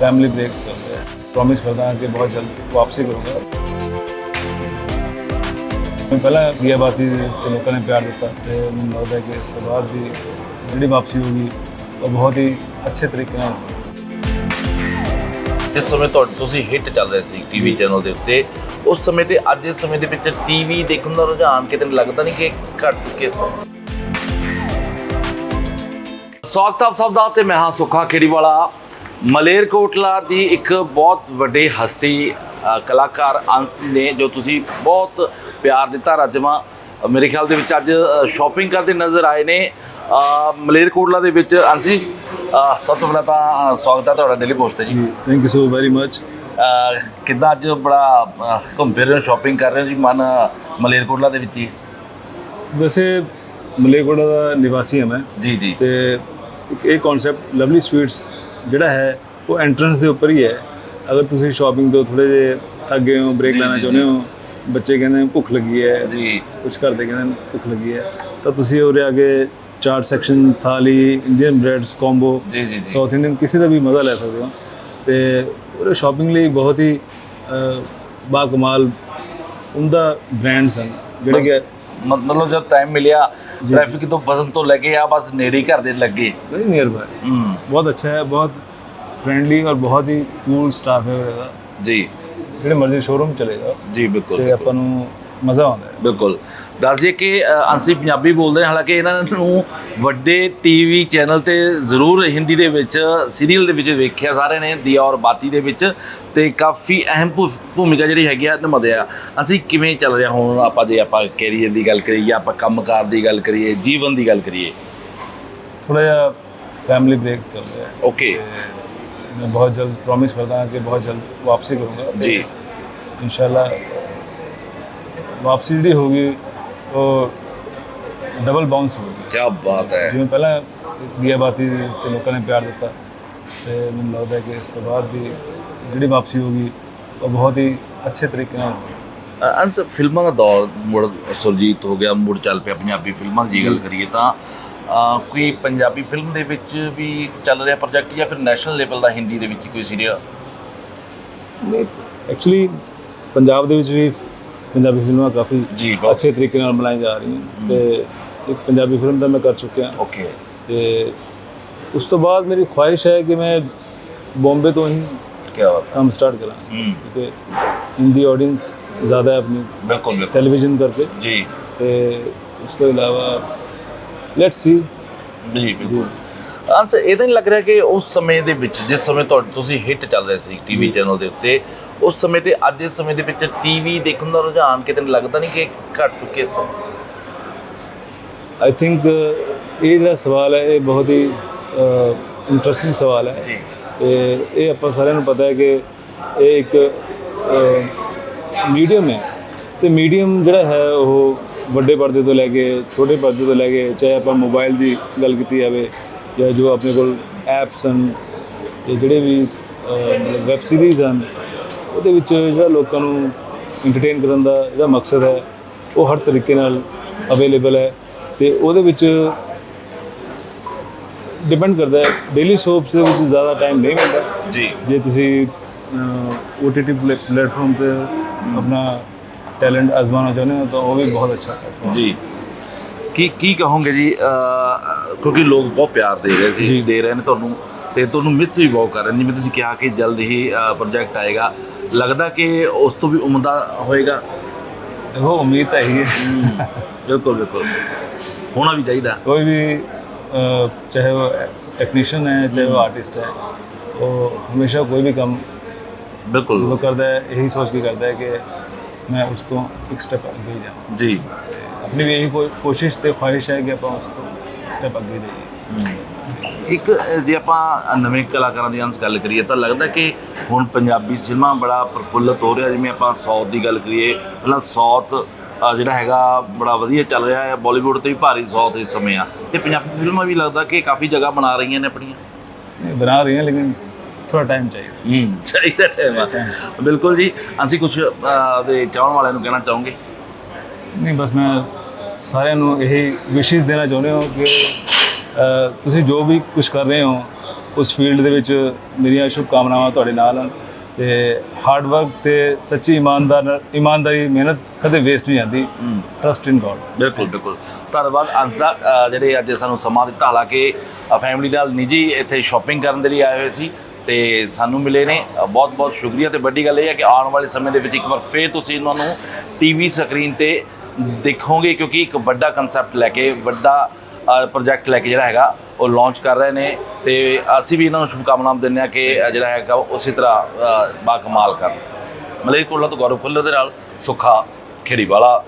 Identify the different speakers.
Speaker 1: Family break चल रहा है प्रॉमिस करता हूँ कि बहुत जल्द वापसी करूँगा ਮੈਂ ਪਹਿਲਾਂ ਗਿਆ ਬਾਤੀ ਚ ਲੋਕਾਂ ਨੇ ਪਿਆਰ ਦਿੱਤਾ ਤੇ ਮੈਨੂੰ ਲੱਗਦਾ ਕਿ ਇਸ ਤੋਂ ਬਾਅਦ ਵੀ ਜਿਹੜੀ ਵਾਪਸੀ ਹੋਊਗੀ ਉਹ ਬਹੁਤ ਹੀ ਅੱਛੇ ਤਰੀਕੇ ਨਾਲ ਹੋਊਗੀ।
Speaker 2: ਜਿਸ ਸਮੇਂ ਤੁਹਾਡੇ ਤੁਸੀਂ ਹਿੱਟ ਚੱਲ ਰਹੇ ਸੀ ਟੀਵੀ ਚੈਨਲ ਦੇ ਉੱਤੇ ਉਸ ਸਮੇਂ ਤੇ ਅੱਜ ਦੇ ਸਮੇਂ ਦੇ ਵਿੱਚ ਟੀਵੀ ਦੇਖਣ ਦਾ ਰੁਝਾਨ ਕਿਤੇ ਲੱਗਦਾ ਨਹੀਂ ਕਿ ਘਟ ਚੁੱਕੇ ਸਨ ਸਵਾਗਤ ਹੈ ਆਪ ਸਭ ਦਾ ਤੇ ਮੈਂ ਹਾਂ ਸੁੱਖਾ ਖੇੜੀਵਾਲਾ ਮਲੇਰਕੋਟਲਾ ਦੀ ਇੱਕ ਬਹੁਤ ਵੱਡੇ ਹਸਤੀ ਕਲਾਕਾਰ ਅੰਸ਼ ਨੇ ਜੋ ਤੁਸੀਂ ਬਹੁਤ ਪਿਆਰ ਦਿੱਤਾ ਰਾਜਮਾ ਮੇਰੇ ਖਿਆਲ ਦੇ ਵਿੱਚ ਅੱਜ ਸ਼ਾਪਿੰਗ ਕਰਦੇ ਨਜ਼ਰ ਆਏ ਨੇ। ਮਲੇਰਕੋਟਲਾ ਦੇ ਵਿੱਚ ਅੰਸ਼ੀ ਅ, ਸਭ ਤੋਂ ਪਹਿਲਾਂ ਤਾਂ ਸਵਾਗਤ ਹੈ ਤੁਹਾਡਾ ਦਿੱਲੀ ਪੋਸਟ ਤੇ ਜੀ।
Speaker 1: ਜੀ thank you so very
Speaker 2: much ਕਿੱਦਾਂ ਅੱਜ ਬੜਾ ਘੁੰਮ ਫਿਰ ਰਹੇ ਸ਼ਾਪਿੰਗ ਕਰ ਰਹੇ ਹੋ ਜੀ ਮਨ ਮਲੇਰਕੋਟਲਾ ਦੇ ਵਿੱਚ ਹੀ?
Speaker 1: ਵੈਸੇ ਮਲੇਕੋਟਾ ਦਾ ਨਿਵਾਸੀ ਹਾਂ ਮੈਂ।
Speaker 2: ਜੀ ਜੀ।
Speaker 1: ਤੇ ਇੱਕ ਇਹ ਕਨਸੈਪਟ ਲਵਲੀ ਸਵੀਟਸ ਜਿਹੜਾ ਹੈ ਉਹ ਐਂਟਰੈਂਸ ਦੇ ਉੱਪਰ ਹੀ ਹੈ। ਅਗਰ ਤੁਸੀਂ ਸ਼ਾਪਿੰਗ ਤੋਂ ਥੋੜੇ ਜੇ ਥੱਕ ਗਏ ਹੋ ਬ੍ਰੇਕ ਲੈਣਾ ਚਾਹੁੰਦੇ ਹੋ ਬੱਚੇ ਕਹਿੰਦੇ ਭੁੱਖ ਲੱਗੀ ਹੈ
Speaker 2: ਜੀ।
Speaker 1: ਕੁਝ ਘਰ ਦੇ ਕਹਿੰਦੇ ਭੁੱਖ ਲੱਗੀ ਹੈ ਤਾਂ ਤੁਸੀਂ ਉਰੇ ਆ ਕੇ ਚਾਰ ਸੈਕਸ਼ਨ ਥਾਲੀ ਇੰਡੀਅਨ ਬ੍ਰੈਡਸ ਕੰਬੋ
Speaker 2: ਜੀ ਜੀ ਜੀ।
Speaker 1: ਸਾਊਥ ਇੰਡੀਅਨ ਕਿਸੇ ਦਾ ਵੀ ਮਜ਼ਾ ਲੈ ਸਕਦੇ ਹੋ। ਤੇ ਉਹ ਸ਼ਾਪਿੰਗ ਲਈ ਬਹੁਤ ਹੀ ਬਾ ਕਮਾਲ ਉਮਦਾ ਬ੍ਰਾਂਡਸ ਹਨ ਜਿਹੜੇ ਕਿ
Speaker 2: ਮਤਲਬ ਜਦ ਟਾਈਮ ਮਿਲਿਆ ਟ੍ਰੈਫਿਕ ਤੋਂ ਬਸਨ ਤੋਂ ਲੱਗੇ ਆ ਬਸ ਨੇੜੇ ਹੀ ਘਰ ਦੇ ਲੱਗੇ।
Speaker 1: ਵੈਰੀ ਨੀਅਰ
Speaker 2: ਹੂੰ।
Speaker 1: ਬਹੁਤ ਅੱਛਾ ਹੈ ਬਹੁਤ ਫ੍ਰੈਂਡਲੀ ਔਰ ਬਹੁਤ ਹੀ ਕੂਲ ਸਟਾਫ ਹੈ ਉਹਦਾ
Speaker 2: ਜੀ।
Speaker 1: ਜਿਹੜੇ ਮਰਜ਼ੀ ਸ਼ੋਰੂਮ ਚਲੇ ਜਾਓ।
Speaker 2: ਜੀ ਬਿਲਕੁਲ
Speaker 1: ਤੇ ਆਪਾਂ ਨੂੰ ਮਜ਼ਾ ਆਉਂਦਾ ਹੈ।
Speaker 2: ਬਿਲਕੁਲ। ਦੱਸ ਕਿ ਅਸੀਂ ਪੰਜਾਬੀ ਬੋਲਦੇ ਹਾਂ ਹਾਲਾਂਕਿ ਇਹਨਾਂ ਨੂੰ ਵੱਡੇ ਟੀਵੀ ਚੈਨਲ ਤੇ ਜ਼ਰੂਰ ਹਿੰਦੀ ਦੇ ਵਿੱਚ ਸੀਰੀਅਲ ਦੇ ਵਿੱਚ ਵੇਖਿਆ ਸਾਰੇ ਨੇ ਦੀਆ ਔਰ ਬਾਤੀ ਦੇ ਵਿੱਚ ਤੇ ਕਾਫੀ ਅਹਿਮ ਭੂਮਿਕਾ ਜਿਹੜੀ ਹੈਗੀ ਆ ਨਿਭਾਉਂਦੇ ਆ। ਅਸੀਂ ਕਿਵੇਂ ਚੱਲ ਰਿਹਾ ਹੁਣ ਆਪਾਂ ਜੇ ਆਪਾਂ ਕੈਰੀਅਰ ਦੀ ਗੱਲ ਕਰੀਏ ਜਾਂ ਆਪਾਂ ਕੰਮਕਾਰ ਦੀ ਗੱਲ ਕਰੀਏ ਜੀਵਨ ਦੀ ਗੱਲ ਕਰੀਏ?
Speaker 1: ਥੋੜਾ ਜਿਹਾ ਫੈਮਿਲੀ ਬ੍ਰੇਕ ਚੱਲ ਰਿਹਾ
Speaker 2: ਓਕੇ
Speaker 1: ਮੈਂ ਬਹੁਤ ਜਲਦ ਪ੍ਰੋਮਿਸ ਕਰਦਾ ਹਾਂ ਕਿ ਬਹੁਤ ਜਲਦ ਵਾਪਸੀ ਕਰੂੰਗਾ।
Speaker 2: ਜੀ।
Speaker 1: ਇਨਸ਼ਾਅੱਲਾ ਵਾਪਸੀ ਜਿਹੜੀ ਹੋਗੀ ਉਹ ਡਬਲ ਬਾਉਂਸ ਹੋਗੀ
Speaker 2: ਕੀ ਬਾਤ ਹੈ।
Speaker 1: ਜਿਵੇਂ ਪਹਿਲਾਂ ਦੀਆ ਬਾਤੀ ਚ ਲੋਕਾਂ ਨੇ ਪਿਆਰ ਦਿੱਤਾ ਤੇ ਮੈਨੂੰ ਲੱਗਦਾ ਕਿ ਇਸ ਤੋਂ ਬਾਅਦ ਵੀ ਜਿਹੜੀ ਵਾਪਸੀ ਹੋਗੀ ਉਹ ਬਹੁਤ ਹੀ ਅੱਛੇ ਤਰੀਕੇ ਨਾਲ
Speaker 2: ਅ, ਅੰਸ ਫਿਲਮਾਂ ਦਾ ਦੌਰ ਮੁੜ ਸੁਰਜੀਤ ਹੋ ਗਿਆ ਮੁੜ ਚੱਲ ਪਿਆ ਪੰਜਾਬੀ ਫਿਲਮਾਂ ਦੀ ਜੇ। ਗੱਲ ਕਰੀਏ ਤਾਂ ਕੋਈ ਪੰਜਾਬੀ ਫਿਲਮ ਦੇ ਵਿੱਚ ਵੀ ਚੱਲ ਰਿਹਾ ਪ੍ਰੋਜੈਕਟ ਜਾਂ ਫਿਰ ਨੈਸ਼ਨਲ ਲੈਵਲ ਦਾ ਹਿੰਦੀ ਦੇ ਵਿੱਚ ਕੋਈ ਸੀਰੀਅਲ
Speaker 1: ਨਹੀਂ। ਐਕਚੁਅਲੀ ਪੰਜਾਬ ਦੇ ਵਿੱਚ ਵੀ ਪੰਜਾਬੀ ਫਿਲਮਾਂ ਕਾਫੀ
Speaker 2: ਜੀ ਬਹੁਤ
Speaker 1: ਅੱਛੇ ਤਰੀਕੇ ਨਾਲ ਬਣਾਈ ਜਾ ਰਹੀਆਂ ਤੇ ਇੱਕ ਪੰਜਾਬੀ ਫਿਲਮ ਤਾਂ ਮੈਂ ਕਰ ਚੁੱਕਿਆ
Speaker 2: ਓਕੇ
Speaker 1: ਤੇ ਉਸ ਤੋਂ ਬਾਅਦ ਮੇਰੀ ਖੁਆਇਸ਼ ਹੈ ਕਿ ਮੈਂ ਬੰਬੇ ਤੋਂ ਹੀ
Speaker 2: ਕੀ ਬਾਤ
Speaker 1: ਕੰਮ ਸਟਾਰਟ ਕਰਾਂ
Speaker 2: ਹੂੰ
Speaker 1: ਕਿਉਂਕਿ ਹਿੰਦੀ ਆਡੀਅנס ਜ਼ਿਆਦਾ ਹੈ ਆਪਣੀ
Speaker 2: ਬਿਲਕੁਲ ਬਿਲਕੁਲ
Speaker 1: ਟੈਲੀਵਿਜ਼ਨ ਕਰਕੇ
Speaker 2: ਜੀ
Speaker 1: ਤੇ ਉਸ ਤੋਂ ਇਲਾਵਾ ਲੈਟਸ ਸੀ
Speaker 2: ਜੀ ਬਿਲਕੁਲ ਅੰਸ ਇਹ ਤਾਂ ਨਹੀਂ ਲੱਗ ਰਿਹਾ ਕਿ ਉਸ ਸਮੇਂ ਦੇ ਵਿੱਚ ਜਿਸ ਸਮੇਂ ਤੁਹਾਡੇ ਤੁਸੀਂ ਹਿੱਟ ਚੱਲ ਰਹੇ ਸੀ ਟੀਵੀ ਚੈਨਲ ਦੇ ਉੱਤੇ ਉਸ ਸਮੇਂ ਤੇ ਅੱਜ ਦੇ ਸਮੇਂ ਦੇ ਵਿੱਚ ਟੀਵੀ ਦੇਖਣ ਦਾ ਰੁਝਾਨ ਕਿਤੇ ਲੱਗਦਾ ਨਹੀਂ ਕਿ ਘਟ ਚੁੱਕੇ ਸਨ
Speaker 1: ਆਈ ਥਿੰਕ ਇਹ ਜਿਹੜਾ ਸਵਾਲ ਹੈ ਇਹ ਬਹੁਤ ਹੀ ਇੰਟਰਸਟਿੰਗ ਸਵਾਲ ਹੈ।
Speaker 2: ਜੀ।
Speaker 1: ਤੇ ਇਹ ਆਪਾਂ ਸਾਰਿਆਂ ਨੂੰ ਪਤਾ ਹੈ ਕਿ ਇਹ ਇੱਕ ਮੀਡੀਅਮ ਹੈ। ਤੇ ਮੀਡੀਅਮ ਜਿਹੜਾ ਹੈ ਉਹ ਵੱਡੇ ਪਰਦੇ ਤੋਂ ਲੈ ਕੇ ਛੋਟੇ ਪਰਦੇ ਤੋਂ ਲੈ ਕੇ ਚਾਹੇ ਆਪਾਂ ਮੋਬਾਈਲ ਦੀ ਗੱਲ ਕੀਤੀ ਜਾਵੇ ਜਾਂ ਜੋ ਆਪਣੇ ਕੋਲ ਐਪਸ ਹਨ ਜਾਂ ਜਿਹੜੇ ਵੀ ਵੈਬ ਸੀਰੀਜ਼ ਹਨ ਉਹਦੇ ਵਿੱਚ ਜਿਹੜਾ ਲੋਕਾਂ ਨੂੰ ਐਂਟਰਟੇਨ ਕਰਨ ਦਾ ਜਿਹੜਾ ਮਕਸਦ ਹੈ ਉਹ ਹਰ ਤਰੀਕੇ ਨਾਲ ਅਵੇਲੇਬਲ ਹੈ ਤੇ ਉਹਦੇ ਵਿੱਚ ਡਿਪੈਂਡ ਕਰਦਾ ਹੈ। ਡੇਲੀ ਸੋਪਸ ਦੇ ਵਿੱਚ ਜ਼ਿਆਦਾ ਟਾਈਮ ਨਹੀਂ ਮਿਲਦਾ।
Speaker 2: ਜੀ।
Speaker 1: ਜੇ ਤੁਸੀਂ OTT ਪਲੇਟਫਾਰਮ ਤੇ ਆਪਣਾ ਟੈਲੈਂਟ ਅਜ਼ਮਾਉਣਾ ਚਾਹੁੰਦੇ ਹੋ ਤਾਂ ਉਹ ਵੀ ਬਹੁਤ ਅੱਛਾ ਹੈ।
Speaker 2: ਜੀ। ਕੀ ਕੀ ਕਹੋਗੇ ਜੀ? ਕਿਉਂਕਿ ਲੋਕ ਬਹੁਤ ਪਿਆਰ ਦੇ ਰਹੇ ਸੀ। ਦੇ ਰਹੇ ਨੇ ਤੁਹਾਨੂੰ ਤੇ ਤੁਹਾਨੂੰ ਮਿਸ ਵੀ ਬਹੁਤ ਕਰ ਰਹੇ ਨੇ। ਜਿਵੇਂ ਤੁਸੀਂ ਕਿਹਾ ਕਿ ਜਲਦ ਹੀ ਪ੍ਰੋਜੈਕਟ ਆਏਗਾ। ਲੱਗਦਾ ਕਿ ਉਸ ਤੋਂ ਵੀ ਉਮਦਾ ਹੋਏਗਾ?
Speaker 1: ਦੇਖੋ ਉਮੀਦ ਤਾਂ ਇਹੀ ਹੈ।
Speaker 2: ਬਿਲਕੁਲ ਬਿਲਕੁਲ। ਹੋਣਾ ਵੀ ਚਾਹੀਦਾ।
Speaker 1: ਕੋਈ ਵੀ ਚਾਹੇ ਉਹ ਟੈਕਨੀਸ਼ੀਅਨ ਹੈ ਚਾਹੇ ਉਹ ਆਰਟਿਸਟ ਹੈ ਉਹ ਹਮੇਸ਼ਾ ਕੋਈ ਵੀ ਕੰਮ
Speaker 2: ਬਿਲਕੁਲ।
Speaker 1: ਉਹ ਕਰਦਾ ਹੈ ਇਹੀ ਸੋਚ ਕੇ ਕਰਦਾ ਹੈ ਕਿ ਮੈਂ ਉਸ ਤੋਂ ਇੱਕ ਸਟੈਪ ਅੱਗੇ ਹੀ ਜਾਵਾਂ।
Speaker 2: ਜੀ।
Speaker 1: ਆਪਣੀ ਵੀ ਇਹੀ ਕੋਈ ਕੋਸ਼ਿਸ਼ ਤੇ ਖੁਆਇਸ਼ ਹੈ ਕਿ ਆਪਾਂ ਉਸ ਤੋਂ ਸਟੈਪ ਅੱਗੇ ਜਾਈਏ
Speaker 2: ਇੱਕ ਜੇ ਆਪਾਂ ਨਵੇਂ ਕਲਾਕਾਰਾਂ ਦੀ ਅੰਸ ਗੱਲ ਕਰੀਏ ਤਾਂ ਲੱਗਦਾ ਕਿ ਹੁਣ ਪੰਜਾਬੀ ਸਿਨੇਮਾ ਬੜਾ ਪ੍ਰਫੁੱਲਤ ਹੋ ਰਿਹਾ ਜਿਵੇਂ ਆਪਾਂ ਸਾਊਥ ਦੀ ਗੱਲ ਕਰੀਏ। ਪਹਿਲਾਂ ਸਾਊਥ ਜਿਹੜਾ ਹੈਗਾ ਬੜਾ ਵਧੀਆ ਚੱਲ ਰਿਹਾ ਹੈ ਬਾਲੀਵੁੱਡ ਤੇ ਵੀ ਭਾਰੀ ਸਾਊਥ ਇਸ ਸਮੇਂ ਆ। ਤੇ ਪੰਜਾਬੀ ਫਿਲਮਾਂ ਵੀ ਲੱਗਦਾ ਕਿ ਕਾਫੀ ਜਗ੍ਹਾ ਬਣਾ ਰਹੀਆਂ ਨੇ ਆਪਣੀਆਂ।
Speaker 1: ਬਣਾ ਰਹੀ ਹਾਂ ਲੇਕਿਨ ਥੋੜਾ ਟਾਈਮ ਚਾਹੀਦਾ।
Speaker 2: ਹੂੰ ਚਾਹੀਦਾ ਟਾਈਮ ਬਿਲਕੁਲ ਜੀ ਅਸੀਂ ਕੁਝ ਦੇ ਚਾਹਣ ਵਾਲਿਆਂ ਨੂੰ ਕਹਿਣਾ ਚਾਹੋਗੇ?
Speaker 1: ਨਹੀਂ ਬਸ ਮੈਂ ਸਾਰਿਆਂ ਨੂੰ ਇਹ ਵਿਸ਼ੇਸ ਦੇਣਾ ਚਾਹੁੰਦੇ ਹਾਂ ਕਿ ਤੁਸੀਂ ਜੋ ਵੀ ਕੁਝ ਕਰ ਰਹੇ ਹੋ ਉਸ ਫੀਲਡ ਦੇ ਵਿੱਚ ਮੇਰੀਆਂ ਸ਼ੁਭਕਾਮਨਾਵਾਂ ਤੁਹਾਡੇ ਨਾਲ ਹਨ ਤੇ ਹਾਰਡ ਵਰਕ ਤੇ ਸੱਚੀ ਇਮਾਨਦਾਰ ਇਮਾਨਦਾਰੀ ਮਿਹਨਤ ਕਦੇ ਵੇਸਟ ਨਹੀਂ ਜਾਂਦੀ ਟਰਸਟ ਇਨ ਗੋਡ
Speaker 2: ਬਿਲਕੁਲ ਬਿਲਕੁਲ। ਧੰਨਵਾਦ ਅੰਸ਼ ਦਾ ਜਿਹੜੇ ਅੱਜ ਸਾਨੂੰ ਸਮਾਂ ਦਿੱਤਾ। ਹਾਲਾਂਕਿ ਫੈਮਿਲੀ ਨਾਲ ਨਿੱਜੀ ਇੱਥੇ ਸ਼ਾਪਿੰਗ ਕਰਨ ਦੇ ਲਈ ਆਏ ਹੋਏ ਸੀ ਤੇ ਸਾਨੂੰ ਮਿਲੇ ਨੇ। ਬਹੁਤ ਬਹੁਤ ਸ਼ੁਕਰੀਆ ਤੇ ਵੱਡੀ ਗੱਲ ਇਹ ਹੈ ਕਿ ਆਉਣ ਵਾਲੇ ਸਮੇਂ ਦੇ ਵਿੱਚ ਇੱਕ ਵਾਰ ਫੇਰ ਤੁਸੀਂ ਇਹਨਾਂ ਨੂੰ ਟੀਵੀ ਸਕਰੀਨ ਤੇ ਦੇਖੋਗੇ ਕਿਉਂਕਿ ਇੱਕ ਵੱਡਾ ਕਨਸੈਪਟ ਲੈ ਕੇ, ਵੱਡਾ ਪ੍ਰੋਜੈਕਟ ਲੈ ਕੇ ਜਿਹੜਾ ਹੈਗਾ, ਉਹ ਲਾਂਚ ਕਰ ਰਹੇ ਨੇ ਤੇ ਅਸੀਂ ਵੀ ਇਹਨਾਂ ਨੂੰ ਸ਼ੁਭਕਾਮਨਾਵਾਂ ਦਿੰਦੇ ਹਾਂ ਕਿ ਜਿਹੜਾ ਹੈਗਾ ਉਹ ਉਸੇ ਤਰ੍ਹਾਂ ਬਾ ਕਮਾਲ ਕਰਨ। ਮਲੇਰਕੋਟਲਾ ਤੋਂ ਗੌਰਵ ਖੁੱਲਰ ਦੇ ਨਾਲ ਸੁੱਖਾ ਖੇੜੀਵਾਲਾ।